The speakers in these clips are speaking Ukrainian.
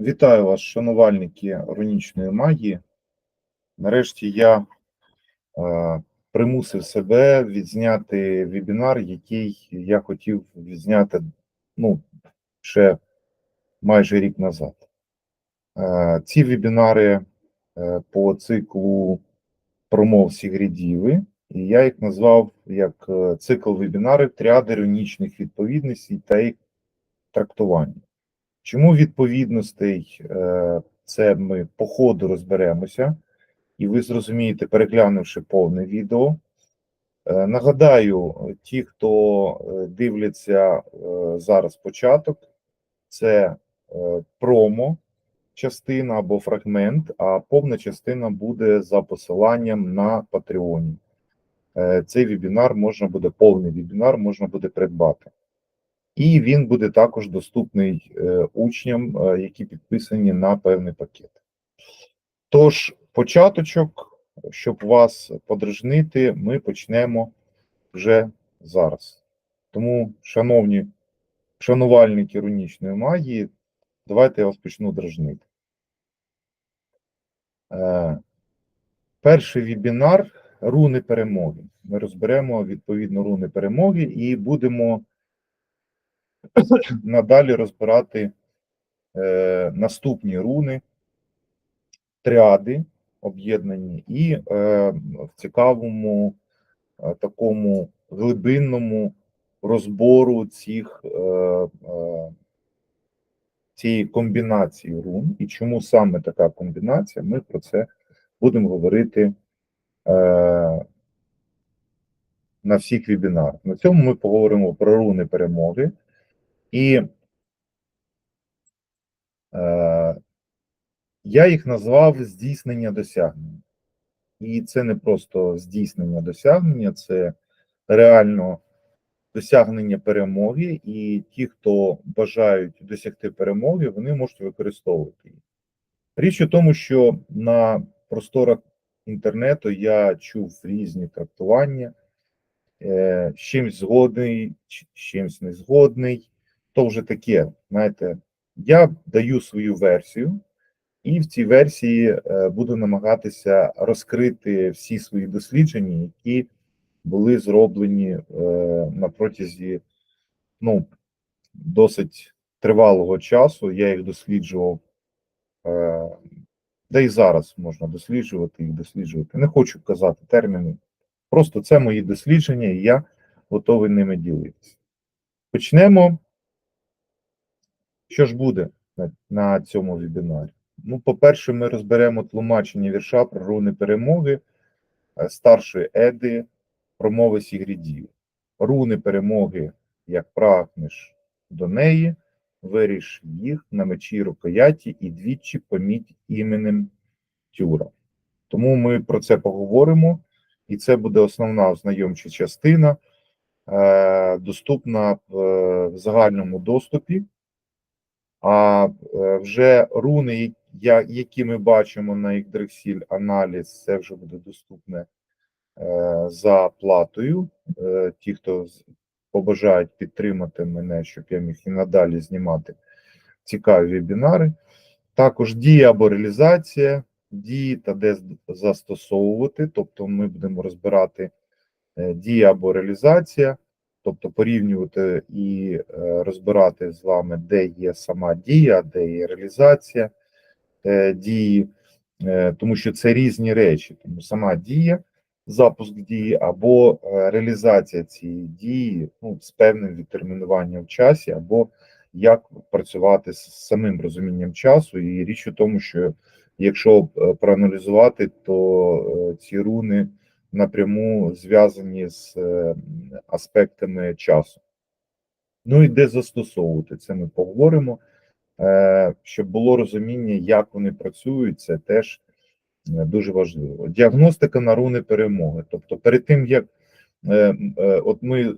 Вітаю вас, шанувальники рунічної магії. Нарешті я е, примусив себе відзняти вебінар, який я хотів відзняти ну, ще майже рік назад. Е, ці вебінари е, по циклу промов Сігрідіви, і я їх назвав як е, цикл вебінарів тріади рунічних відповідностей та їх трактування. Чому відповідностей е, це ми по ходу розберемося, і ви зрозумієте, переглянувши повне відео. Е, Нагадаю, ті, хто е, дивляться зараз початок, це промо частина або фрагмент, а повна частина буде за посиланням на. Е, Цей вебінар можна буде, повний вебінар можна буде придбати. І він буде також доступний е, учням, е, які підписані на певний пакет. Тож, початочок, щоб вас подражнити, ми почнемо вже зараз. Тому, шановні шанувальники рунічної магії, давайте я вас почну дражнити. Е, перший вебінар руни перемоги. Ми розберемо відповідно руни перемоги і будемо надалі розбирати е, наступні руни, тріади об'єднані, і е, в цікавому е, такому глибинному розбору цих, е, е, цієї комбінації рун. І чому саме така комбінація, ми про це будемо говорити е, на всіх вебінарах. На цьому ми поговоримо про руни перемоги. І е, я їх назвав здійснення досягнення. І це не просто здійснення досягнення, це реально досягнення перемоги. І ті, хто бажають досягти перемоги, вони можуть використовувати її. Річ у тому, що на просторах інтернету я чув різні трактування, е, з чимсь згодний, з чимсь не згодний то вже таке. Знаєте, я даю свою версію, і в цій версії е, буду намагатися розкрити всі свої дослідження, які були зроблені е, на протязі ну, досить тривалого часу. Я їх досліджував, е, да і зараз можна досліджувати їх досліджувати. Не хочу казати терміни. Просто це мої дослідження, і я готовий ними ділитися. Почнемо. Що ж буде на, цьому вебінарі? Ну, по-перше, ми розберемо тлумачення вірша про руни перемоги е, старшої Еди, промови Сігрідів. Руни перемоги, як прагнеш до неї, виріш їх на мечі рукояті і двічі поміть іменем Тюра. Тому ми про це поговоримо, і це буде основна ознайомча частина, е, доступна в загальному доступі. А е, вже руни, які ми бачимо на Yggdrasil аналіз, це вже буде доступне е, за платою. Е, Ті, хто побажають підтримати мене, щоб я міг і надалі знімати цікаві вебінари. Також дія або реалізація, дії та де застосовувати. Тобто ми будемо розбирати дія або реалізація тобто порівнювати і е, розбирати з вами, де є сама дія, де є реалізація е, дії, е, тому що це різні речі. Тому сама дія, запуск дії або реалізація цієї дії ну, з певним відтермінуванням в часі, або як працювати з самим розумінням часу. І річ у тому, що якщо проаналізувати, то ці руни напряму зв'язані з е, аспектами часу. Ну і де застосовувати це ми поговоримо, Е, щоб було розуміння, як вони працюють, це теж е, дуже важливо. Діагностика на руни перемоги. Тобто, перед тим як от ми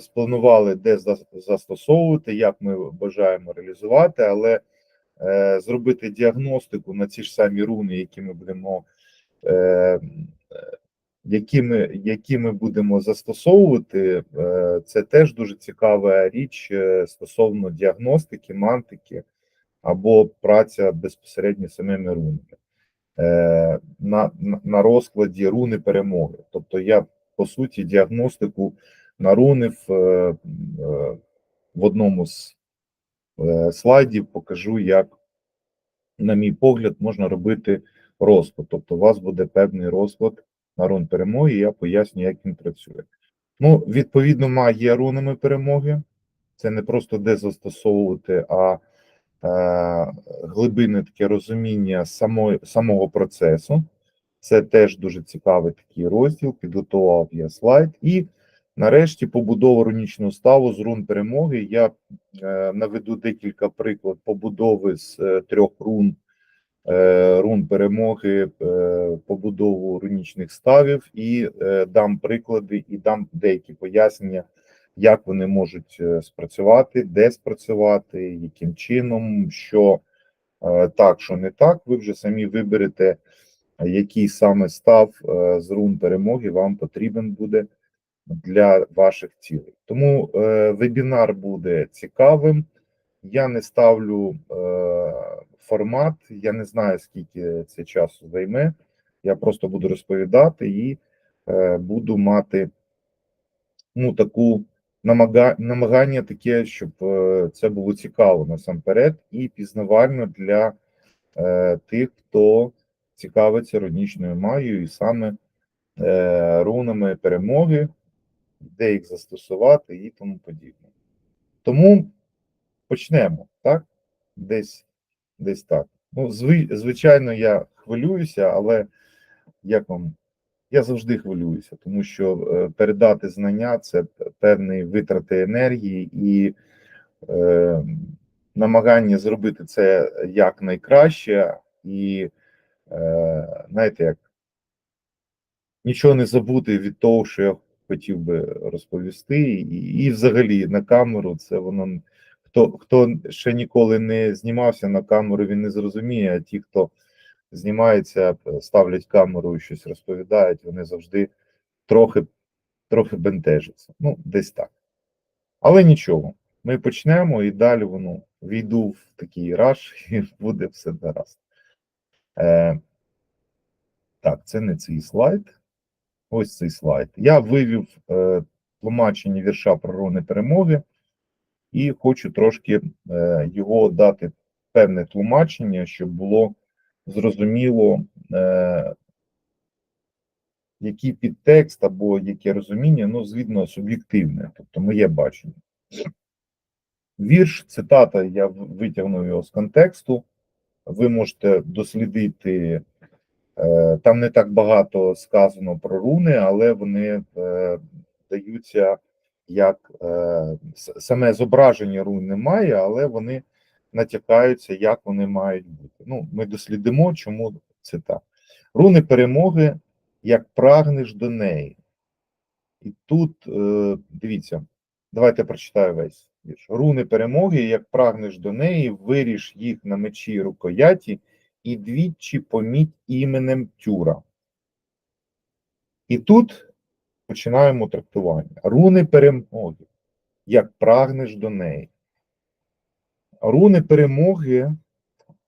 спланували, де застосовувати, як ми бажаємо реалізувати, але зробити діагностику на ці ж самі руни, які ми будемо. Які ми, які ми будемо застосовувати, е, це теж дуже цікава річ е, стосовно діагностики, мантики, або праця безпосередньо самими рунами. Е, на, на- розкладі руни перемоги. Тобто я по суті діагностику на руни в, одному з слайдів покажу, як, на мій погляд, можна робити розклад. Тобто, у вас буде певний розклад на рун перемоги, я поясню, як він працює. Ну, відповідно, магія рунами перемоги. Це не просто де застосовувати, а е, глибинне таке розуміння самої, самого процесу. Це теж дуже цікавий такий розділ. Підготував я слайд. І нарешті побудова рунічного ставу з рун перемоги. Я е, наведу декілька приклад побудови з е, трьох рун. Е, Рун перемоги, е, побудову рунічних ставів, і е, дам приклади, і дам деякі пояснення, як вони можуть спрацювати, де спрацювати, яким чином, що так, що не так. Ви вже самі виберете, який саме став з рун перемоги вам потрібен буде для ваших цілей. Тому вебінар буде цікавим. Я не ставлю формат, я не знаю, скільки це часу займе. Я просто буду розповідати і е, буду мати ну, таку намага, намагання таке, щоб е, це було цікаво насамперед і пізнавально для е, тих, хто цікавиться рунічною магією і саме е, рунами перемоги, де їх застосувати і тому подібне. Тому почнемо, так? Десь, десь так. Ну, зви, звичайно, я хвилююся, але як вам? Я завжди хвилююся, тому що е, передати знання це певні витрати енергії і е, намагання зробити це якнайкраще, і е, знаєте, як нічого не забути від того, що я хотів би розповісти, і, і взагалі на камеру це воно хто хто ще ніколи не знімався на камеру, він не зрозуміє. А ті, хто знімається, ставлять камеру і щось розповідають, вони завжди трохи трохи бентежаться. Ну, десь так. Але нічого, ми почнемо і далі воно війду в такий раш, і буде все гаразд. Е, так, це не цей слайд. Ось цей слайд. Я вивів е, тлумачення вірша про руни перемоги і хочу трошки е, його дати певне тлумачення, щоб було зрозуміло, е, який підтекст або яке розуміння, ну, звідно, суб'єктивне, тобто моє бачення. Вірш, цитата, я витягнув його з контексту. Ви можете дослідити, е, там не так багато сказано про руни, але вони даються як е, саме зображення рун немає, але вони натякаються, як вони мають бути. Ну, ми дослідимо, чому це так. Руни перемоги, як прагнеш до неї. І тут е, дивіться, давайте прочитаю весь вірш. Руни перемоги, як прагнеш до неї, виріш їх на мечі рукояті, і двічі поміть іменем Тюра. І тут починаємо трактування. Руни перемоги, як прагнеш до неї. Руни перемоги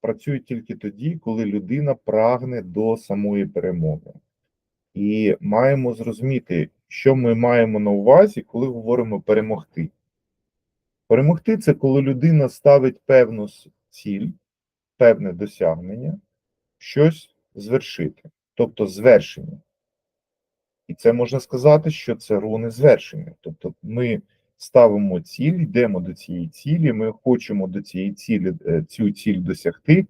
працюють тільки тоді, коли людина прагне до самої перемоги. І маємо зрозуміти, що ми маємо на увазі, коли говоримо перемогти. Перемогти це коли людина ставить певну ціль, певне досягнення, щось звершити, тобто звершення. І це можна сказати, що це руни звершення. Тобто ми ставимо ціль, йдемо до цієї цілі, ми хочемо до цієї цілі е, цю ціль досягти,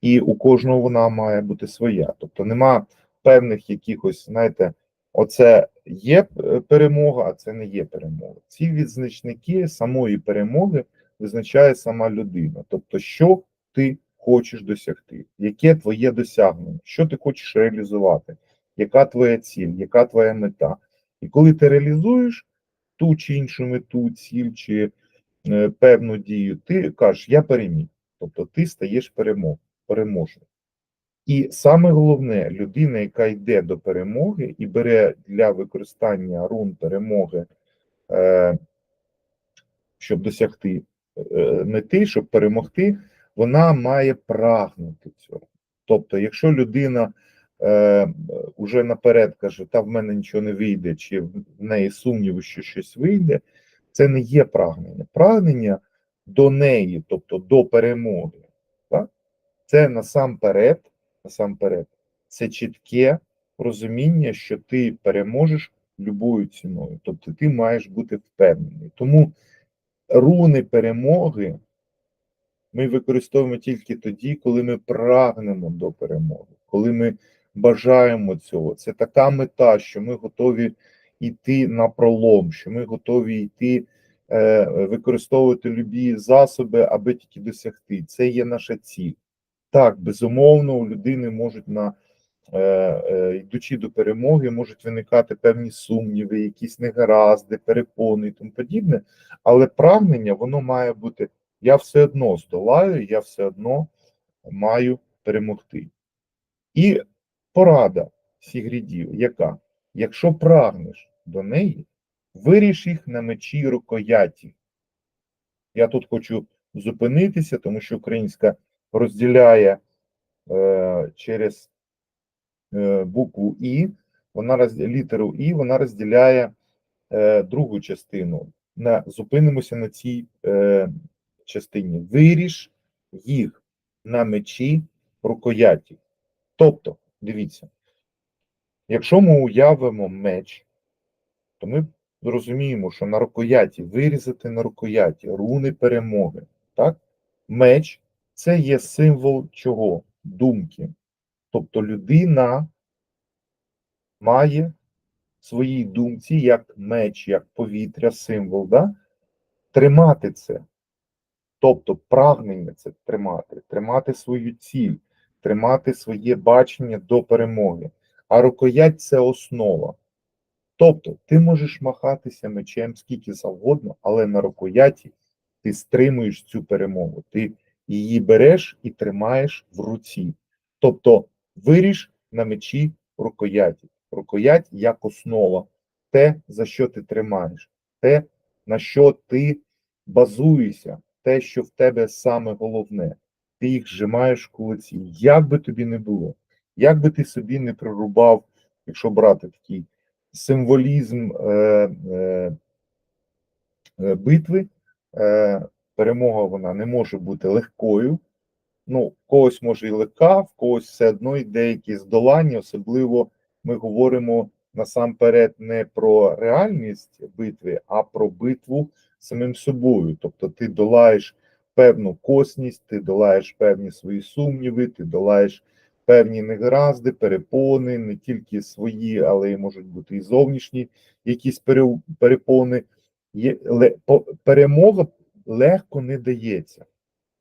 і у кожного вона має бути своя. Тобто нема певних якихось, знаєте, оце є е, перемога, а це не є перемога. Ці відзначники самої перемоги визначає сама людина. Тобто, що ти хочеш досягти, яке твоє досягнення, що ти хочеш реалізувати, яка твоя ціль, яка твоя мета. І коли ти реалізуєш ту чи іншу мету, ціль чи е, певну дію, ти кажеш, я переміг. Тобто ти стаєш перемог, переможним. І саме головне, людина, яка йде до перемоги і бере для використання рун перемоги, е, щоб досягти е, мети, щоб перемогти, вона має прагнути цього. Тобто, якщо людина е, уже наперед каже, та в мене нічого не вийде, чи в неї сумніву, що щось вийде, це не є прагнення. Прагнення до неї, тобто до перемоги, так? це насамперед, насамперед, це чітке розуміння, що ти переможеш любою ціною. Тобто ти маєш бути впевнений. Тому руни перемоги ми використовуємо тільки тоді, коли ми прагнемо до перемоги, коли ми бажаємо цього. Це така мета, що ми готові йти на пролом, що ми готові йти е, використовувати любі засоби, аби тільки досягти. Це є наша ціль. Так, безумовно, у людини можуть на е, е, йдучи до перемоги, можуть виникати певні сумніви, якісь негаразди, перепони і тому подібне. Але прагнення воно має бути: я все одно здолаю, я все одно маю перемогти. І порада Сігрідів, яка? Якщо прагнеш до неї, виріш їх на мечі рукояті. Я тут хочу зупинитися, тому що українська розділяє е, через е, букву І, вона роз, літеру І, вона розділяє е, другу частину. На, зупинимося на цій е, частині. Виріш їх на мечі рукояті. Тобто, дивіться, якщо ми уявимо меч, то ми зрозуміємо, що на рукояті вирізати на рукояті руни перемоги. Так? Меч це є символ чого? Думки. Тобто людина має в своїй думці як меч, як повітря, символ, да? тримати це. Тобто прагнення це тримати, тримати свою ціль, тримати своє бачення до перемоги. А рукоять це основа. Тобто, ти можеш махатися мечем скільки завгодно, але на рукояті ти стримуєш цю перемогу. Ти її береш і тримаєш в руці. Тобто, виріж на мечі рукояті. Рукоять як основа, те, за що ти тримаєш, те, на що ти базуєшся, те, що в тебе саме головне. Ти їх зжимаєш в кулаці. Як би тобі не було, як би ти собі не прорубав, якщо брати такий символізм е, е, е, битви, е, перемога вона не може бути легкою. Ну, в когось може і легка, в когось все одно йде якісь здолання, особливо ми говоримо насамперед не про реальність битви, а про битву самим собою. Тобто ти долаєш певну косність, ти долаєш певні свої сумніви, ти долаєш певні негаразди, перепони, не тільки свої, але й можуть бути і зовнішні якісь перепони. Перемога легко не дається.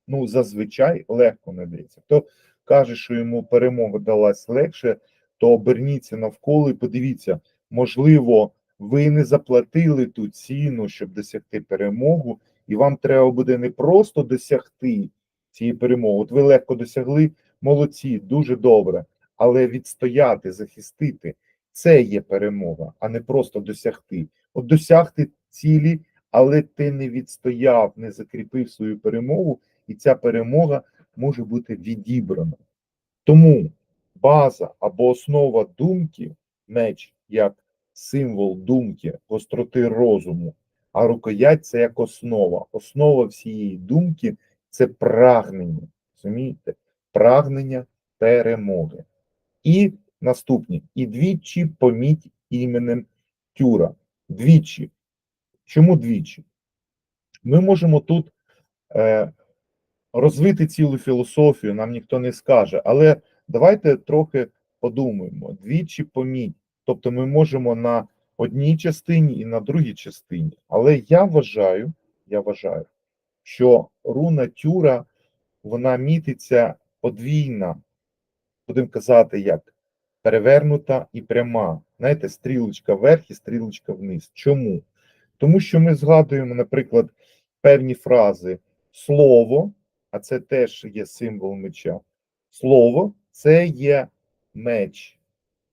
Ну, зазвичай легко не дається. Хто каже, що йому перемога далась легше, то оберніться навколо і подивіться, можливо, ви не заплатили ту ціну, щоб досягти перемогу, і вам треба буде не просто досягти цієї перемоги. От ви легко досягли, молодці, дуже добре. Але відстояти, захистити це є перемога, а не просто досягти. От досягти цілі, але ти не відстояв, не закріпив свою перемогу, і ця перемога може бути відібрана. Тому база або основа думки, меч як символ думки, гостроти розуму, а рукоять це як основа. Основа всієї думки це прагнення. Розумієте? Прагнення перемоги. І наступні. І двічі поміть іменем Тюра. Двічі. Чому двічі? Ми можемо тут е, розвити цілу філософію, нам ніхто не скаже, але давайте трохи подумаємо. Двічі поміть. Тобто ми можемо на одній частині і на другій частині. Але я вважаю, я вважаю, що руна Тюра вона мітиться подвійна, будемо казати, як перевернута і пряма. Знаєте, стрілочка вверх і стрілочка вниз. Чому? Тому що ми згадуємо, наприклад, певні фрази слово, а це теж є символ меча. Слово це є меч,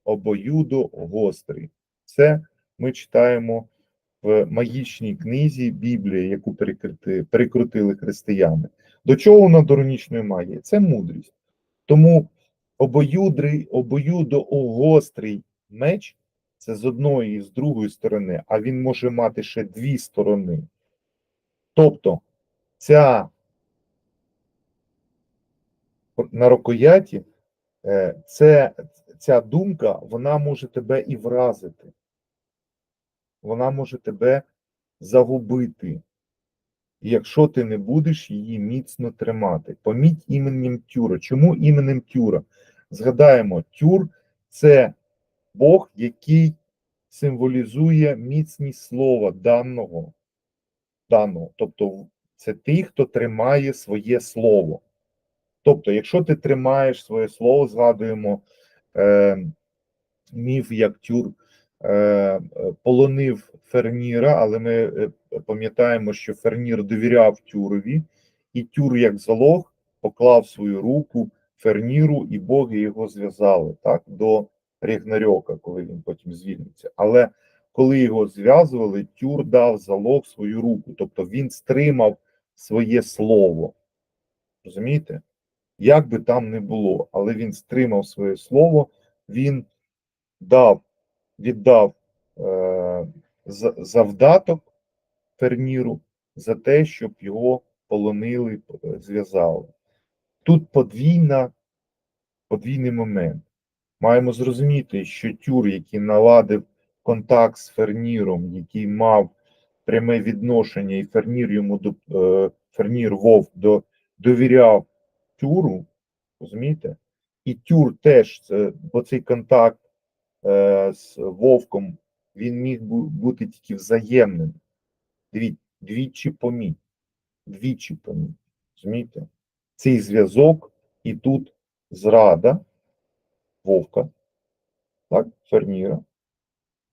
обоюдо гострий. Це ми читаємо в магічній книзі Біблії, яку перекрутили християни. До чого вона доронічної магії? Це мудрість. Тому обоюдрий, обоюдоогострий меч це з одної і з другої сторони, а він може мати ще дві сторони. Тобто ця на рукояті, е, це, ця думка, вона може тебе і вразити. Вона може тебе загубити, якщо ти не будеш її міцно тримати. Поміть іменем Тюра. Чому іменем Тюра? Згадаємо, Тюр це Бог, який символізує міцність слова даного. даного. Тобто, це той, хто тримає своє слово. Тобто, якщо ти тримаєш своє слово, згадуємо е, міф, як Тюр полонив Ферніра, але ми е, пам'ятаємо, що Фернір довіряв Тюрові, і Тюр, як залог, поклав свою руку Ферніру, і боги його зв'язали так, до Рігнарьока, коли він потім звільниться. Але коли його зв'язували, Тюр дав залог свою руку, тобто він стримав своє слово. Розумієте? Як би там не було, але він стримав своє слово, він дав, віддав е, завдаток Ферніру за те, щоб його полонили, е, зв'язали. Тут подвійна, подвійний момент. Маємо зрозуміти, що тюр, який наладив контакт з Ферніром, який мав пряме відношення, і Фернір йому е, Фернір Вовк до, довіряв тюру, розумієте? І тюр теж, бо цей контакт з Вовком він міг бути тільки взаємним. Дві, двічі поміть. Двічі поміть. Розумієте? Цей зв'язок і тут зрада Вовка, так, Ферніра,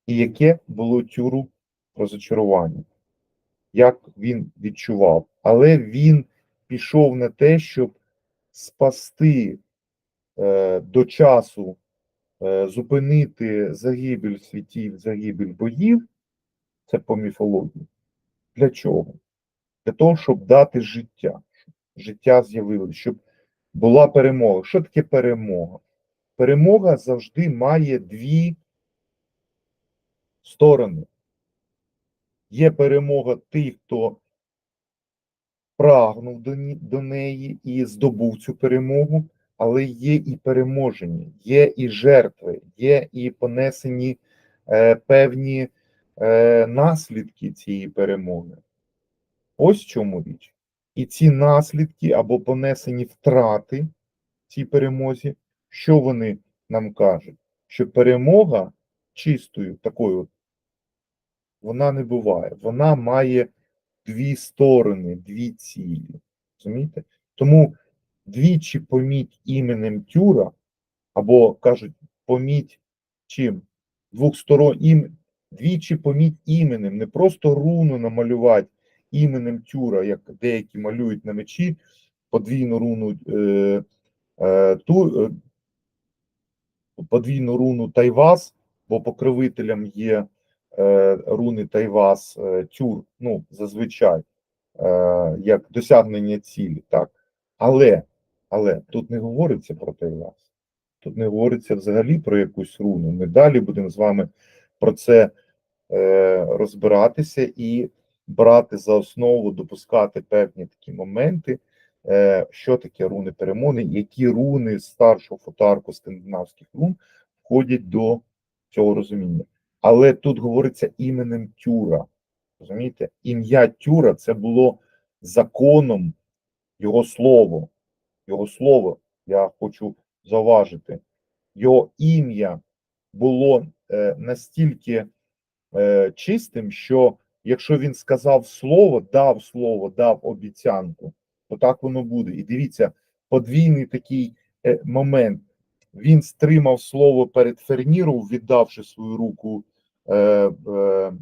і яке було тюру розочарування, як він відчував. Але він пішов на те, щоб спасти е, до часу, е, зупинити загибель світів, загибель боїв, це по міфології. Для чого? Для того, щоб дати життя, щоб життя з'явилося, щоб була перемога. Що таке перемога? Перемога завжди має дві сторони. Є перемога тих, хто прагнув до неї і здобув цю перемогу, але є і переможені, є і жертви, є і понесені е, певні е, наслідки цієї перемоги. Ось чому річ. І ці наслідки або понесені втрати цій перемозі, що вони нам кажуть? Що перемога чистою такою, вона не буває. Вона має дві сторони, дві цілі. Розумієте? Тому двічі поміть іменем Тюра, або кажуть, поміть чим? Двох сторон ім, двічі поміть іменем, не просто руну намалювати іменем Тюра, як деякі малюють на мечі, подвійну руну е, е, ту, е, подвійну руну Тайвас, бо покровителям є е, руни Тайвас е, Тюр, ну, зазвичай, е, як досягнення цілі, так. Але, але тут не говориться про Тайвас. Тут не говориться взагалі про якусь руну. Ми далі будемо з вами про це е, розбиратися і брати за основу, допускати певні такі моменти, е, що таке руни перемони, які руни старшого фотарку скандинавських рун входять до цього розуміння. Але тут говориться іменем Тюра. Розумієте? Ім'я Тюра це було законом, його слово. Його слово, я хочу зауважити, його ім'я було е, настільки е, чистим, що якщо він сказав слово, дав слово, дав обіцянку, то так воно буде. І дивіться, подвійний такий е, момент. Він стримав слово перед Ферніром, віддавши свою руку е, е,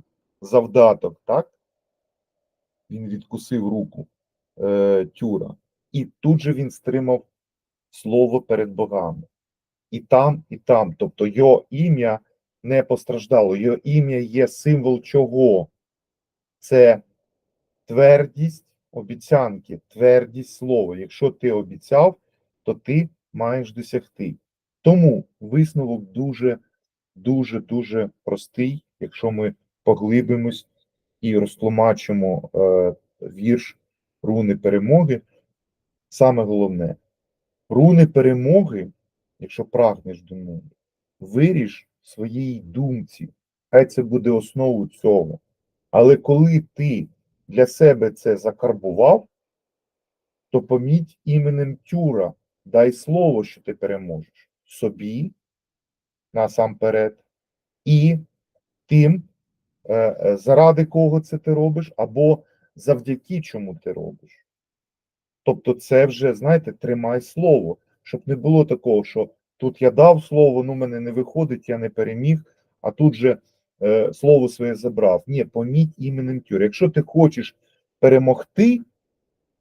завдаток, так? Він відкусив руку е, Тюра. І тут же він стримав слово перед богами. І там, і там. Тобто його ім'я не постраждало. Його ім'я є символ чого? Це твердість обіцянки, твердість слова. Якщо ти обіцяв, то ти маєш досягти. Тому висновок дуже, дуже, дуже простий, якщо ми поглибимось і розтлумачимо е, вірш руни перемоги. Саме головне, руни перемоги, якщо прагнеш до неї, виріж своїй думці. Хай це буде основою цього. Але коли ти для себе це закарбував, то поміть іменем Тюра, дай слово, що ти переможеш собі насамперед, і тим, е, е, заради кого це ти робиш, або завдяки чому ти робиш. Тобто, це вже, знаєте, тримай слово, щоб не було такого, що тут я дав слово, ну мене не виходить, я не переміг, а тут же е, слово своє забрав. Ні, поміть іменем Тюр. Якщо ти хочеш перемогти,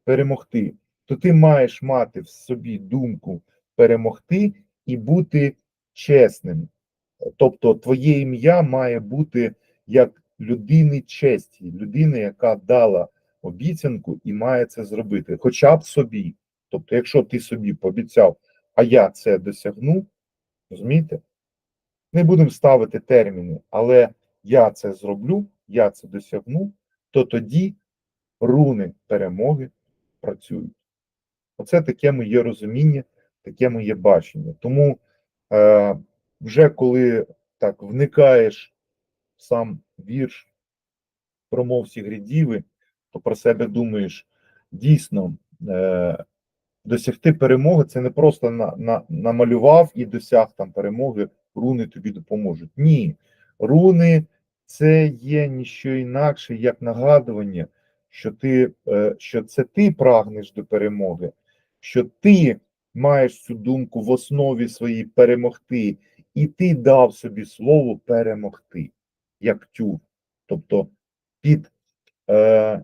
перемогти, то ти маєш мати в собі думку перемогти і бути чесним. Тобто, твоє ім'я має бути як людини честі, людини, яка дала обіцянку і має це зробити, хоча б собі. Тобто, якщо ти собі пообіцяв, а я це досягну, розумієте? Не будемо ставити терміни, але я це зроблю, я це досягну, то тоді руни перемоги працюють. Оце таке моє розуміння, таке моє бачення. Тому е, вже коли так вникаєш сам вірш промов Сігрідіви, то про себе думаєш, дійсно, е, досягти перемоги це не просто на, на, намалював і досяг там перемоги, руни тобі допоможуть. Ні, руни це є ніщо інакше, як нагадування, що ти, е, що це ти прагнеш до перемоги, що ти маєш цю думку в основі своїй перемогти, і ти дав собі слово перемогти, як тюр. Тобто під, е,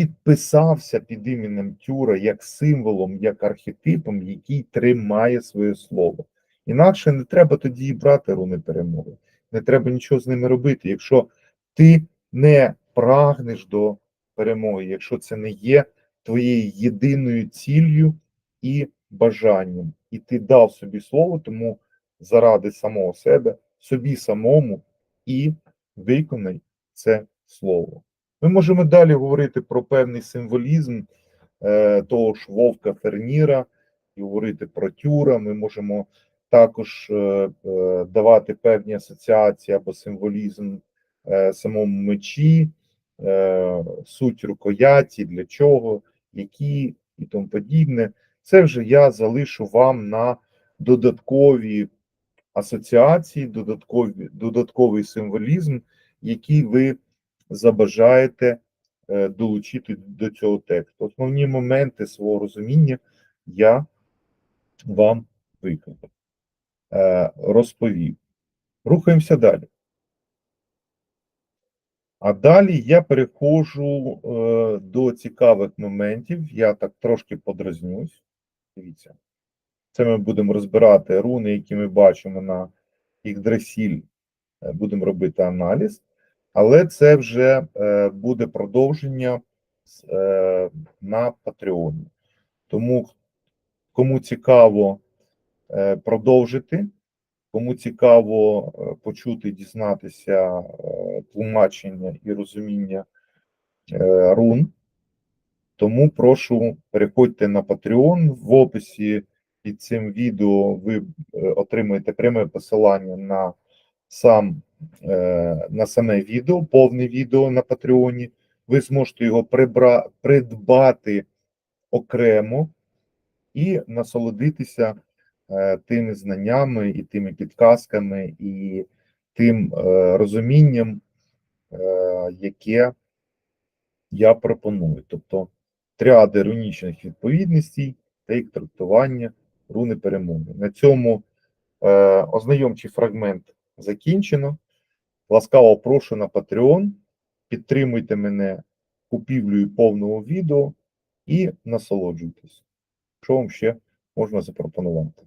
підписався під іменем Тюра як символом, як архетипом, який тримає своє слово. Інакше не треба тоді і брати руни перемоги. Не треба нічого з ними робити. Якщо ти не прагнеш до перемоги, якщо це не є твоєю єдиною ціллю і бажанням, і ти дав собі слово, тому заради самого себе, собі самому і виконай це слово. Ми можемо далі говорити про певний символізм е, того ж Вовка Ферніра і говорити про тюра. Ми можемо також е, е, давати певні асоціації або символізм е, самому мечі, е, суть рукояті, для чого, які і тому подібне. Це вже я залишу вам на додаткові асоціації, додаткові, додатковий символізм, який ви забажаєте е, долучити до цього тексту. Основні моменти свого розуміння я вам виклав, е, розповів. Рухаємося далі. А далі я переходжу е, до цікавих моментів. Я так трошки подразнюсь. Дивіться. Це ми будемо розбирати руни, які ми бачимо на Ігдрасіль. Е, Будемо робити аналіз. Але це вже е, буде продовження е, на Патреоні. Тому кому цікаво е, продовжити, кому цікаво почути, дізнатися тлумачення і розуміння рун, тому прошу переходьте на Patreon. В описі під цим відео ви отримаєте пряме посилання на сам на саме відео, повне відео на Патреоні. Ви зможете його прибра... придбати окремо і насолодитися е, тими знаннями і тими підказками, і тим е, розумінням, е, яке я пропоную. Тобто тріади рунічних відповідностей та їх трактування руни перемоги. На цьому е, ознайомчий фрагмент закінчено. Ласкаво прошу на Patreon. Підтримуйте мене купівлею повного відео і насолоджуйтесь. Що вам ще можна запропонувати?